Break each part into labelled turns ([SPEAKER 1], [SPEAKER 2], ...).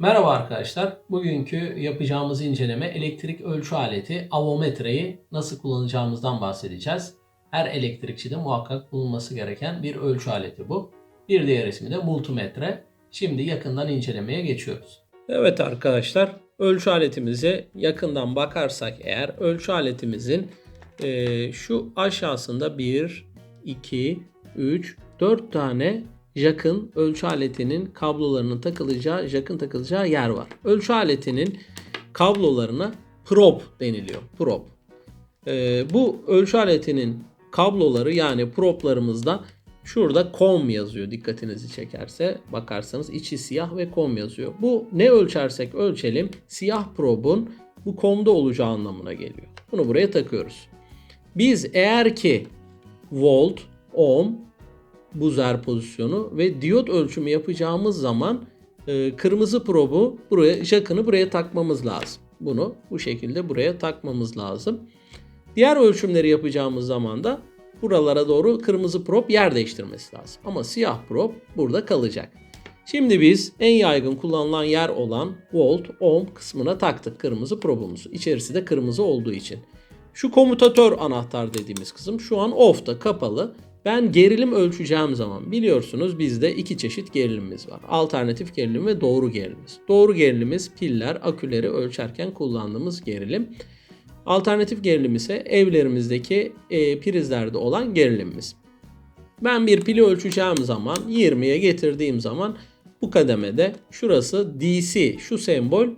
[SPEAKER 1] Merhaba arkadaşlar. Bugünkü yapacağımız inceleme elektrik ölçü aleti avometreyi nasıl kullanacağımızdan bahsedeceğiz. Her elektrikçide muhakkak bulunması gereken bir ölçü aleti bu. Bir diğer ismi de multimetre. Şimdi yakından incelemeye geçiyoruz. Evet arkadaşlar, ölçü aletimize yakından bakarsak eğer ölçü aletimizin eee, şu aşağısında 1, 2, 3, 4 tane jakın ölçü aletinin kablolarının takılacağı, jakın takılacağı yer var. Ölçü aletinin kablolarına probe deniliyor. Probe. Ee, bu ölçü aletinin kabloları yani problarımızda şurada com yazıyor dikkatinizi çekerse bakarsanız içi siyah ve com yazıyor. Bu ne ölçersek ölçelim siyah probun bu com'da olacağı anlamına geliyor. Bunu buraya takıyoruz. Biz eğer ki volt, ohm, buzer pozisyonu ve diyot ölçümü yapacağımız zaman e, kırmızı probu buraya jakını buraya takmamız lazım. Bunu bu şekilde buraya takmamız lazım. Diğer ölçümleri yapacağımız zaman da buralara doğru kırmızı prob yer değiştirmesi lazım. Ama siyah prob burada kalacak. Şimdi biz en yaygın kullanılan yer olan volt, ohm kısmına taktık kırmızı probumuzu. İçerisi de kırmızı olduğu için. Şu komutatör anahtar dediğimiz kısım şu an off'ta kapalı. Ben gerilim ölçeceğim zaman biliyorsunuz bizde iki çeşit gerilimimiz var. Alternatif gerilim ve doğru gerilimimiz. Doğru gerilimimiz piller, aküleri ölçerken kullandığımız gerilim. Alternatif gerilim ise evlerimizdeki e, prizlerde olan gerilimimiz. Ben bir pili ölçeceğim zaman 20'ye getirdiğim zaman bu kademede şurası DC şu sembol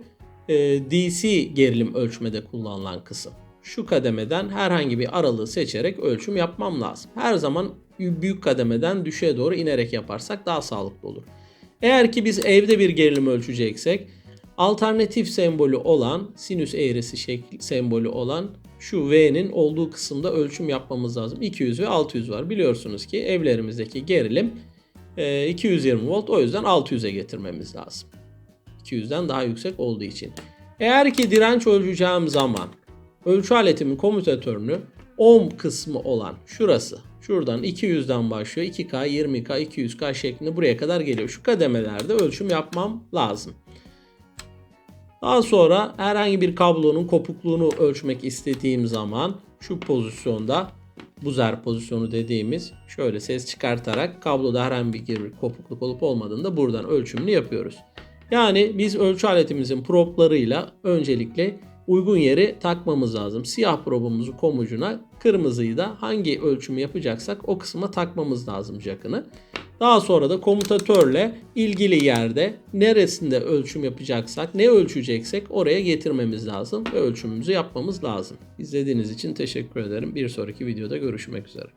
[SPEAKER 1] e, DC gerilim ölçmede kullanılan kısım. Şu kademeden herhangi bir aralığı seçerek ölçüm yapmam lazım. Her zaman büyük kademeden düşüğe doğru inerek yaparsak daha sağlıklı olur. Eğer ki biz evde bir gerilim ölçeceksek alternatif sembolü olan sinüs eğrisi şekli sembolü olan şu V'nin olduğu kısımda ölçüm yapmamız lazım. 200 ve 600 var. Biliyorsunuz ki evlerimizdeki gerilim e, 220 volt o yüzden 600'e getirmemiz lazım. 200'den daha yüksek olduğu için. Eğer ki direnç ölçeceğim zaman ölçü aletimin komutatörünü ohm kısmı olan şurası. Şuradan 200'den başlıyor. 2K, 20K, 200K şeklinde buraya kadar geliyor. Şu kademelerde ölçüm yapmam lazım. Daha sonra herhangi bir kablonun kopukluğunu ölçmek istediğim zaman şu pozisyonda buzer pozisyonu dediğimiz şöyle ses çıkartarak kabloda herhangi bir kopukluk olup olmadığında buradan ölçümünü yapıyoruz. Yani biz ölçü aletimizin problarıyla öncelikle uygun yeri takmamız lazım. Siyah probumuzu komucuna, kırmızıyı da hangi ölçümü yapacaksak o kısma takmamız lazım jakını. Daha sonra da komutatörle ilgili yerde neresinde ölçüm yapacaksak, ne ölçeceksek oraya getirmemiz lazım ve ölçümümüzü yapmamız lazım. İzlediğiniz için teşekkür ederim. Bir sonraki videoda görüşmek üzere.